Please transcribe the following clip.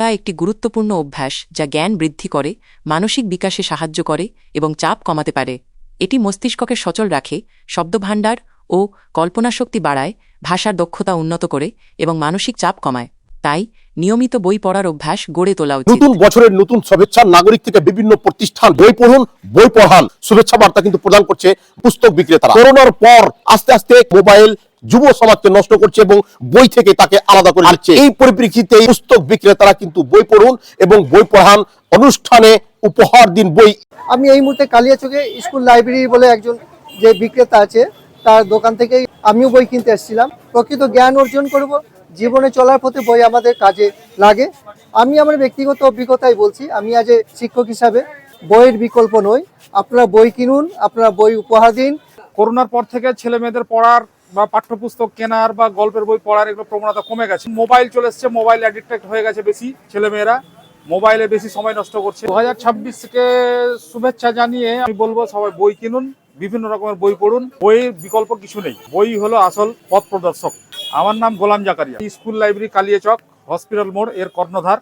তা একটি গুরুত্বপূর্ণ অভ্যাস যা জ্ঞান বৃদ্ধি করে, মানসিক বিকাশে সাহায্য করে এবং চাপ কমাতে পারে। এটি মস্তিষ্ককে সচল রাখে, শব্দভাণ্ডার ও কল্পনাশক্তি বাড়ায়, ভাষার দক্ষতা উন্নত করে এবং মানসিক চাপ কমায়। তাই নিয়মিত বই পড়ার অভ্যাস গড়ে তোলা উচিত। নতুন বছরের নতুন শুভেচ্ছা নাগরিক থেকে বিভিন্ন প্রতিষ্ঠান বই পড়ুন বই পড়ান। শুভেচ্ছা বার্তা কিন্তু প্রদান করছে পুস্তক বিক্রেতারা। করোনার পর আস্তে আস্তে মোবাইল যুব সমাজকে নষ্ট করছে এবং বই থেকে তাকে আলাদা করে দিচ্ছে এই পরিপ্রেক্ষিতে পুস্তক বিক্রেতারা কিন্তু বই পড়ুন এবং বই পড়ান অনুষ্ঠানে উপহার দিন বই। আমি এই মুহূর্তে কালিয়াচকে স্কুল লাইব্রেরি বলে একজন যে বিক্রেতা আছে তার দোকান থেকে আমিও বই কিনতে এসেছিলাম। প্রকৃত জ্ঞান অর্জন করব। জীবনে চলার পথে বই আমাদের কাজে লাগে। আমি আমার ব্যক্তিগত অভিজ্ঞতাই বলছি, আমি আজ শিক্ষক হিসাবে বইয়ের বিকল্প নই। আপনারা বই কিনুন, আপনারা বই উপহার দিন। করোনার পর থেকে ছেলে মেয়েদের পড়ার বা পাঠ্যপুস্তক কেনার বা গল্পের বই পড়ার এগুলো প্রবণতা কমে গেছে। মোবাইল চলে এসছে, মোবাইল অ্যাডিক্টেড হয়ে গেছে বেশি ছেলে মেয়েরা। মোবাইলে বেশি সময় নষ্ট করছে। দু হাজার ছাব্বিশকে শুভেচ্ছা জানিয়ে আমি বলব, সবাই বই কিনুন, বিভিন্ন রকমের বই পড়ুন। বইয়ের বিকল্প কিছু নেই। বই হলো আসল পথ প্রদর্শক। আমার নাম Golam Zakaria. School library Kaliachak hospital মোড় এর কর্ণধার।